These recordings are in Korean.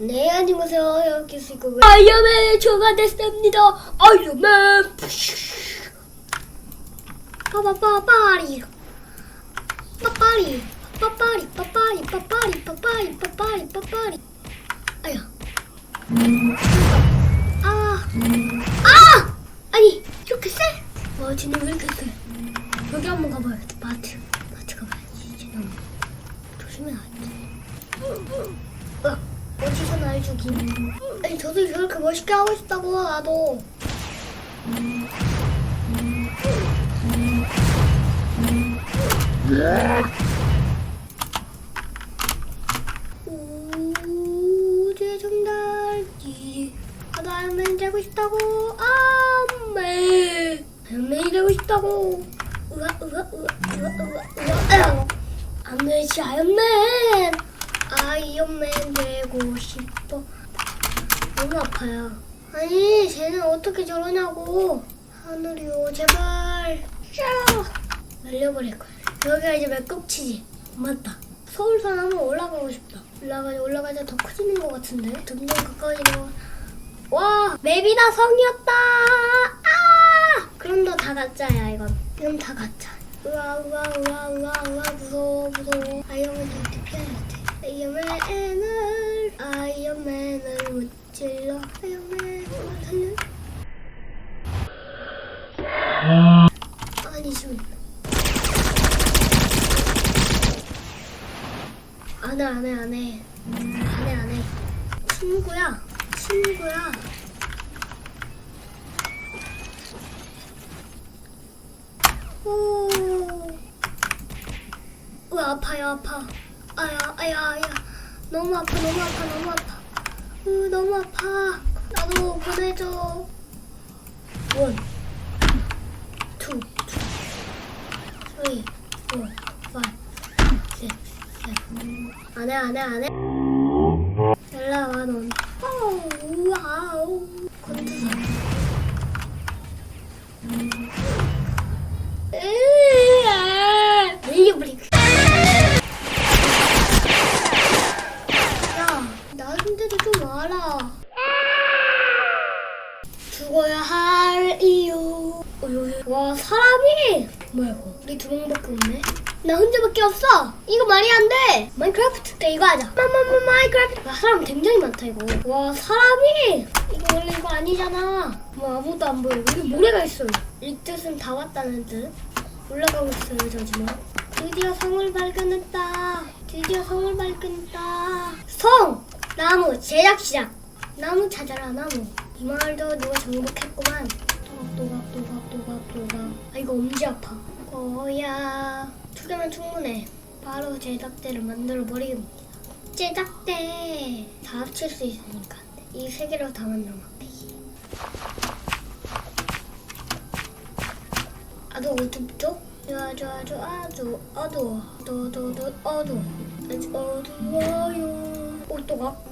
네 안녕하세요. 여기 있고 아이언맨 초가 됐습니다. 아이언맨. 빠빠빠빠리. 빠빠리. 빠빠리 빠빠리 빠빠리 빠빠리 빠빠리 빠빠리. 아야. 아. 아! 아니 이렇게 세? 와 쟤네 왜 이렇게 세? 여기 한번 가봐야겠다 마트 마트 가봐야지 한번 조심해야 돼 어디서 날 죽임 아니 저도 저렇게 멋있게 하고 싶다고 나도. 우주의 정달기. 나도 아이언맨 되고 싶다고. 아맨 아이언맨이 되고 싶다고. 으아 으아 으아 으아 으아 으아. 아메지 아이언맨 아이언맨 되고 싶어. 너무 아파요. 아니 쟤는 어떻게 저러냐고. 하늘이요 제발. 샤 날려버릴 거야. 여기가 이제 몇 끝이지. 맞다. 서울산 한번 올라가고 싶다. 올라가자 올라가자. 더 커지는 것 같은데. 점점 가까워지는 와 맵이다. 성이었다. 아! 그럼 너 다 가짜야 이건. 이건 다 가짜. 우와 우와 우와 우와 우와. 무서워 무서워. 아이언맨 절대 피해야 돼 아이언맨을 아이언맨을 무찔러 아이언맨 살려 아니 지금 안해 안해 안해 안해 안해 친구야 친구야 오. 으 아파요 아파 아야 아야 아야 너무 아파 너무 아파 너무 아파 으 너무 아파 나도 보내줘 원 투, 투, 쓰리, 포, 파이브, 식스, 세븐. 안해 안 해 안해. 안 온. 와 사람 굉장히 많다 이거. 와 사람이 이거 원래 이거 아니잖아. 뭐 아무도 안 보여. 여기 모래가 있어요. 이 뜻은 다 왔다는 뜻. 올라가고 있어요 저지만. 드디어 성을 발견했다. 드디어 성을 발견했다. 성 나무 제작 시작. 나무 찾아라 나무. 이 마을도 누가 정복했구만. 또각 또각 또각. 아 이거 엄지 아파. 거야. 두 개면 충분해. 바로 제작대를 만들어 버리겠습니다. 제작대 다 합칠 수 있으니까 이 세 개로 다 만들면 돼. 아도 어둡죠? 아주 아주 아주 어두워 어두워 어두워 아주 어두워요. 오또각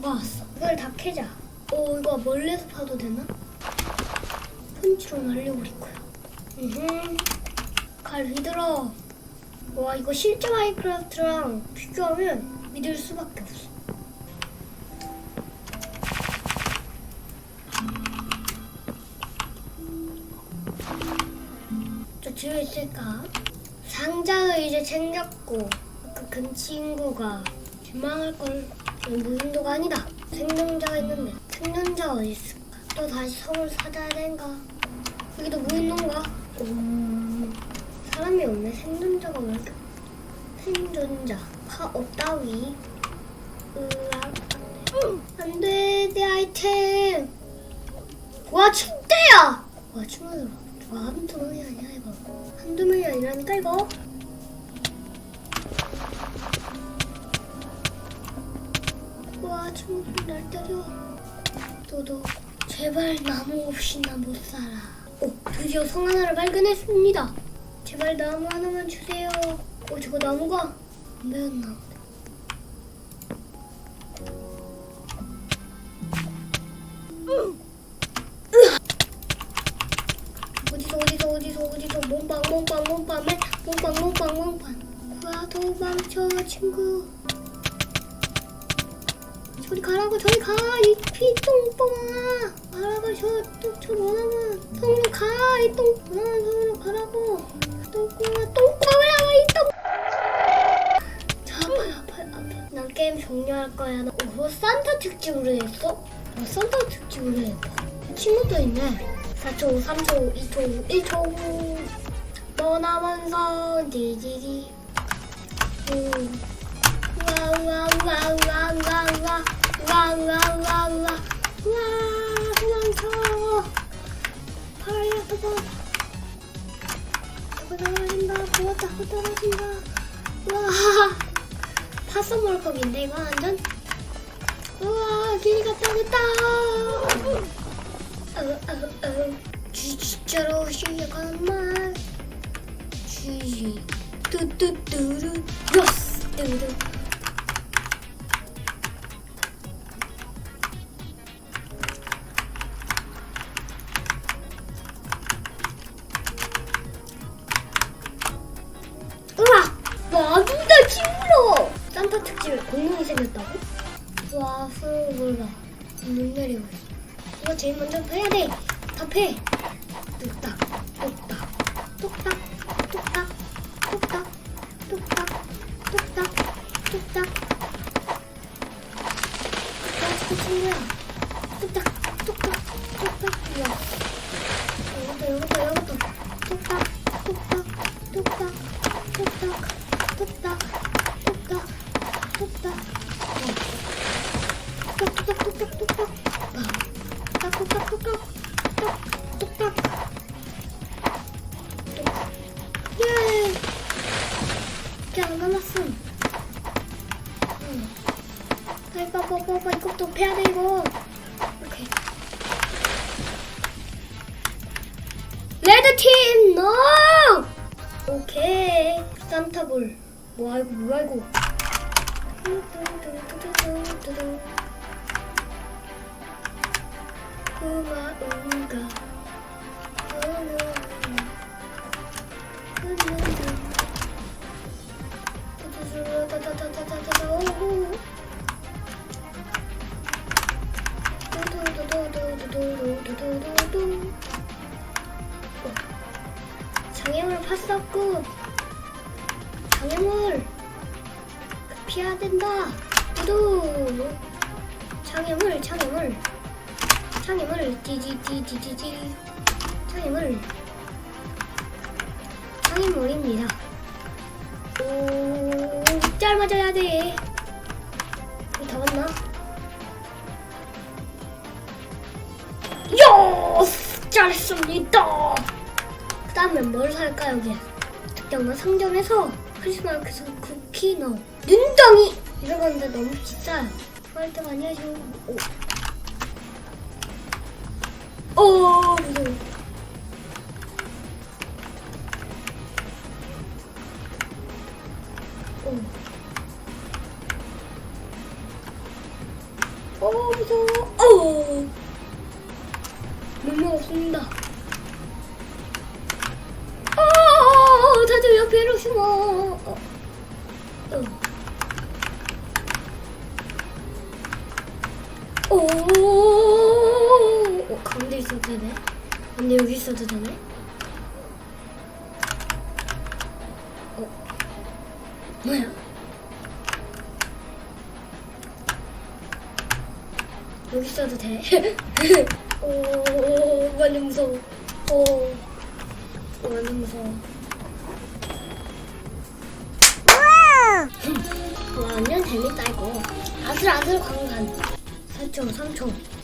왔어 이걸 다 캐자. 어 이거 멀리서 파도 되나? 펀치로 날려버릴 거야. 으흠. 칼 휘들어 와 이거 실제 마인크래프트랑 비교하면 믿을 수밖에 없어 저 집에 있을까? 상자를 이제 챙겼고 그 근 친구가 실망할 걸 무인도가 아니다 생존자가 있는데 생존자 어디 있을까? 또 다시 성을 찾아야 되는가? 여기도 무인도인가? 오, 사람이 없네 생존자가 왜 이렇게 생존자? 파업 따위. 으악. 안 돼. 내 아이템. 와 침대야! 와 주문으로 와 한두 명이 아니야 이거. 한두 명이 아니라니까 이거? 와 주문으로 날 때려. 도도 제발 나무 없이 나 못 살아. 오 드디어 성 하나를 발견했습니다 제발 나무 하나만 주세요 오 저거 나무가 안 배웠나 어디서 어디서 어디서 어디서 몸빵 몸빵 몸빵 맨 몸빵 몸빵 몸빵 구야 도망쳐 친구 저리 가라고 저리 가이 피똥뽕아 가라고 저저 뭐라고 성으로 가이 똥뽕아 성으로 가라고 똥꼬아 똥꼬아 이똥 자 아파요 아파요 아파요 난 게임 종료할 거야 나 어, 산타 특집으로 했어? 어, 산타 특집으로 했다 친구도 있네 4초 3초 2초 1초 너 남아서 디디디 음. 와와와와와와와와와와 도망쳐 파라야 도망 저거 떨어진다. 보았다 고 떨어진다. 와. 파서 몰컵인데 이거 완전? 우와 길이 갔다 됐다. 어어어 진짜로 시작한 말. 쥐 뚜뚜뚜루. 여스. 뚜루 집에 공룡이 생겼다고? 와 수고가 눈 내리고 있어 이거 제일 먼저 해야 돼. 답해 해야 되고 오케이 레드팀 노 오케이. 산타볼. 뭐야 이거 뭐야 이거 우마 우가 장애물 팠었고 장애물 피해야 된다. 두두. 장애물 장애물. 장애물 디디디디디디 장애물. 장애물입니다. 오잘 맞아야 돼. 이거 다 맞나? 잘했습니다. 그 다음에 뭘 살까 여기 특정한 상점에서 크리스마스 쿠키 넣어 눈덩이! 이런 건데 너무 비싸요. 많이 하시고 오. 오 무서워 뭐야? 여기 있어도 돼. 오, 완전 무서워. 오, 완전 무서워. 와, 완전 재밌다 이거. 아슬아슬 광산. 4초, 3초.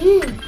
嗯。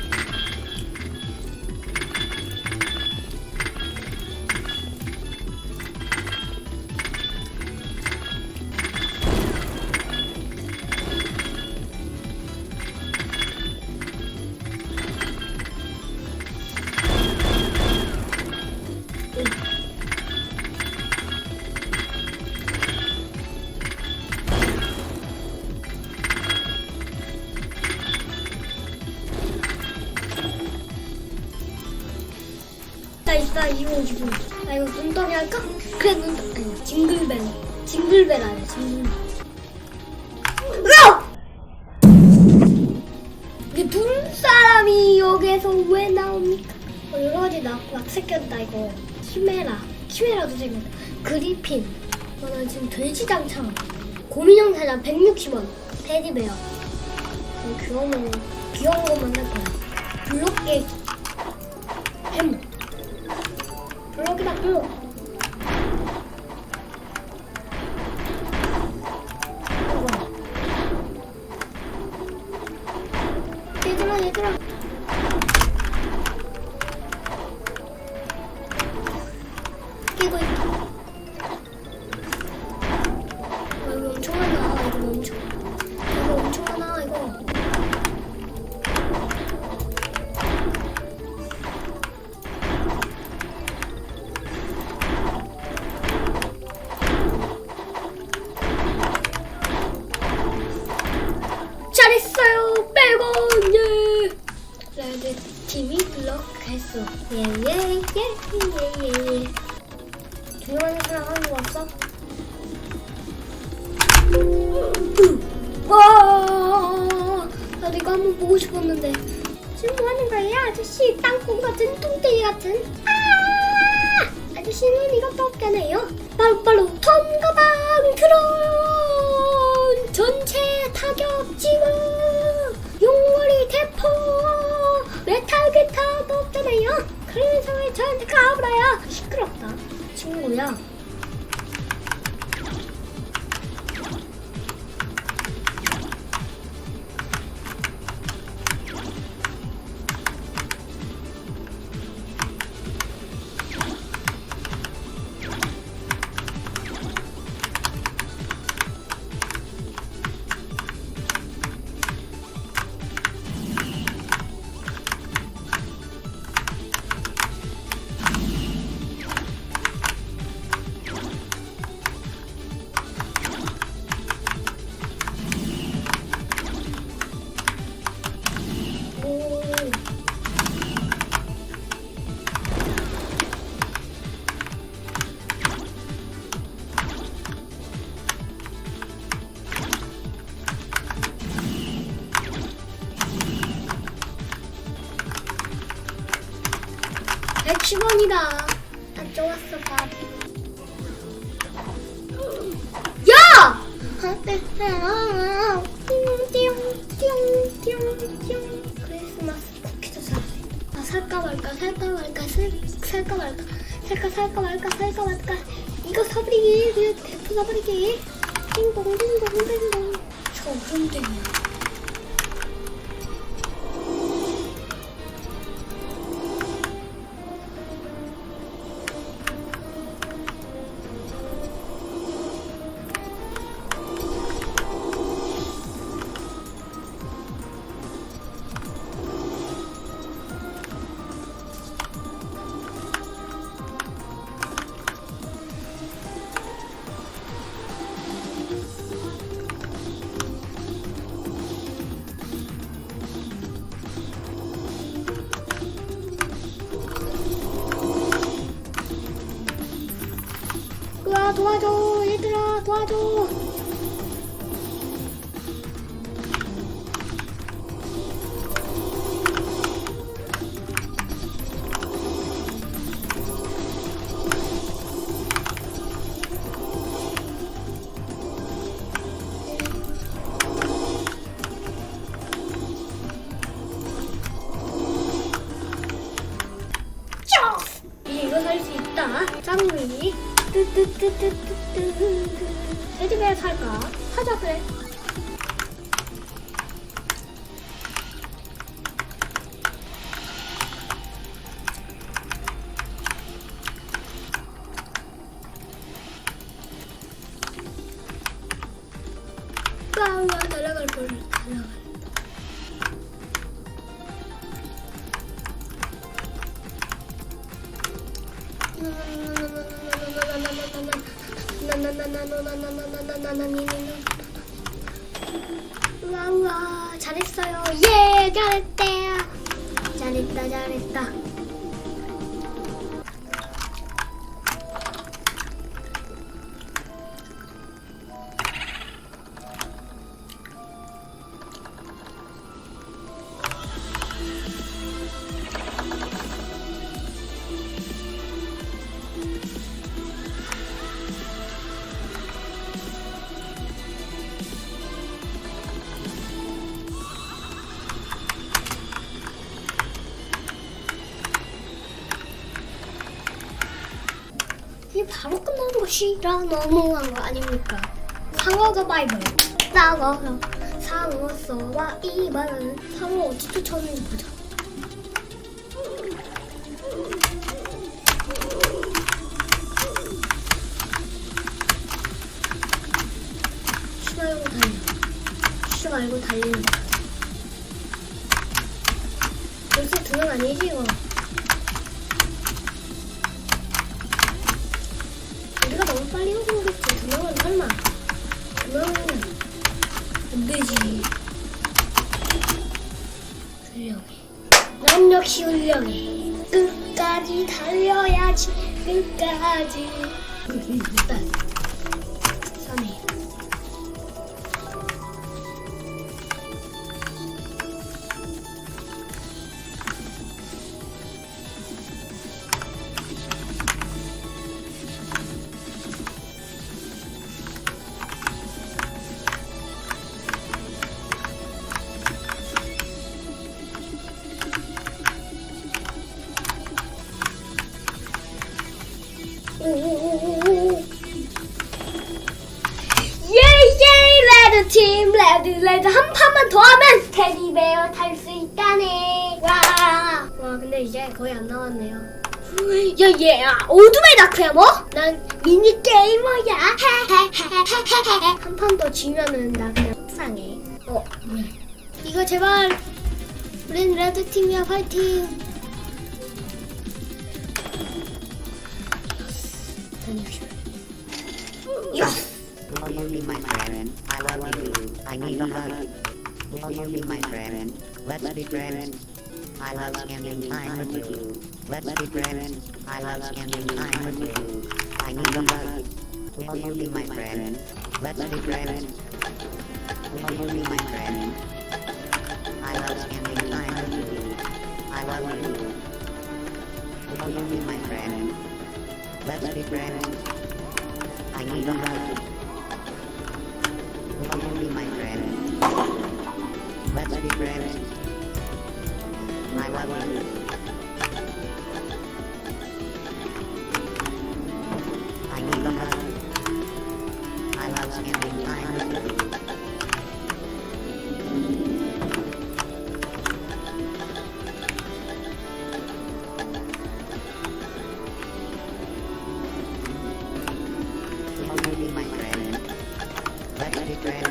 여기에서 왜 나옵니까? 어, 여러 가지 나, 막 새겼다 이거. 키메라. 키메라도 재밌다. 그리핀. 어, 나 지금 돼지장창. 고민형 사장 160원. 테디베어. 어, 그거는 귀여운 것만 할 거야. 블록깨 햄. 블록이다 블록. Really? 콩 같은 뚱땡이 같은. 아! 아저씨는 안 해요. 바로바로 턴가방 드론! 전체 타격 지원! 용머리 대포! 메탈 기타도 없잖아요. 그래서 왜 저한테 가불어요? 시끄럽다. 친구야. 띵띵띵띵띵띵 크리스마스 쿠키도 돼. 아 살까 말까 살까 말까 살, 살까 말까. 살까 살까 말까 살까 말까. 이거 사버리기 그냥 대포 사버리기. 띵동 띵동 띵동. 저 hunting이야 도와줘! 이거 살 수 있다. 짱구이. 뜨뜨뜨뜨뜨뜨. 테디베어 살까? 사자 그래. 잘했어요. 예 잘했대 잘했다 잘했다 것이라 너무한 거 아닙니까? 상어가 바이블 싸워서 상어 써와 이발은 상어 어떻게 쳤는지 보자 쉬 말고 달려. 쉬 말고 달리는 달 근데 이제 거의 안 나왔네요 야얘 오두메 다크야 뭐? 난 미니 게이머야 한 판 더 지면은 나 그냥 속상해 어 뭐야 이거 제발 우린 레드 팀이야 파이팅 야 Will you be my friend? I love you. I need a hug. Will you be my friend? Let's be friends. I love spending time with you. Let's be friends. I love spending time with you. I need a hug. Will you be my friend? Let's be friends. Will you be my friend? I love spending time with you. I love you. Will you be my friend? Let's be friends. I need a hug. right?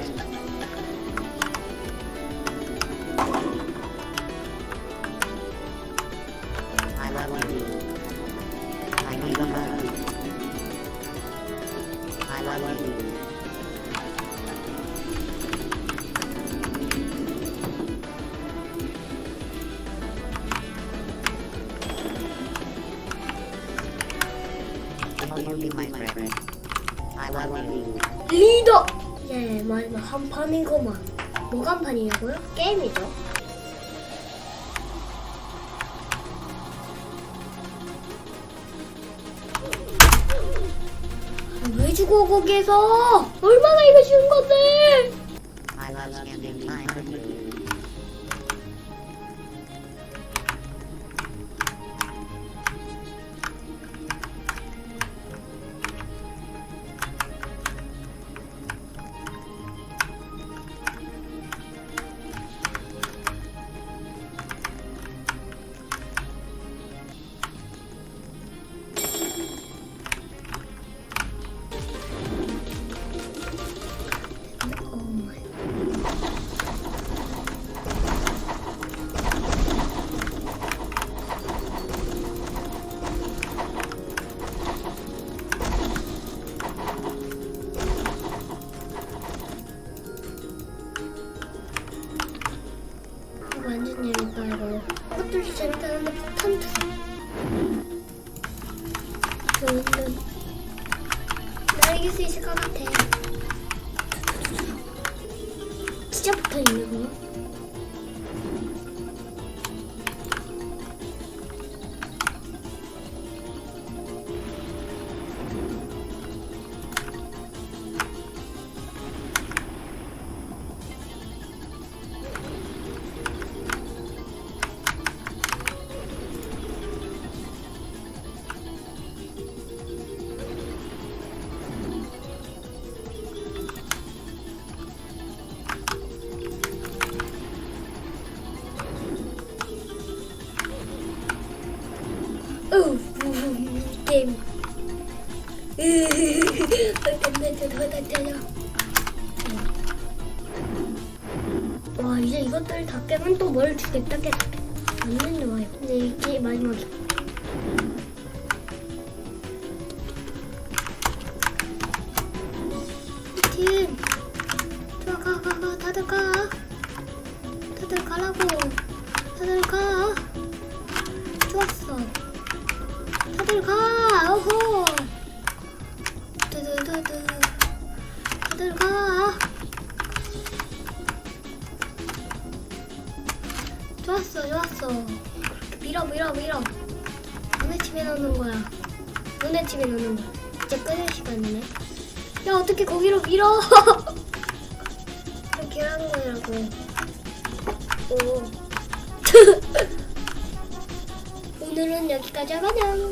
예, 마지막 한 판이고만. 뭐가 한 판이냐고요? 게임이죠. 왜 죽어 거기에서? 얼마나 이거 쉬운 건데? 깨다. 완전 좋아요. 근데 이게 마지막이야. 팀. 좋아 가가 가 다들 가. 다들 가라고. 다들 가. 좋았어. 다들 가. 집에 넣는 거야. 이제 끊을 시간이네. 야, 어떻게 거기로 밀어? 이렇게 하는 거라고. 오. 오늘은 여기까지 하가냥.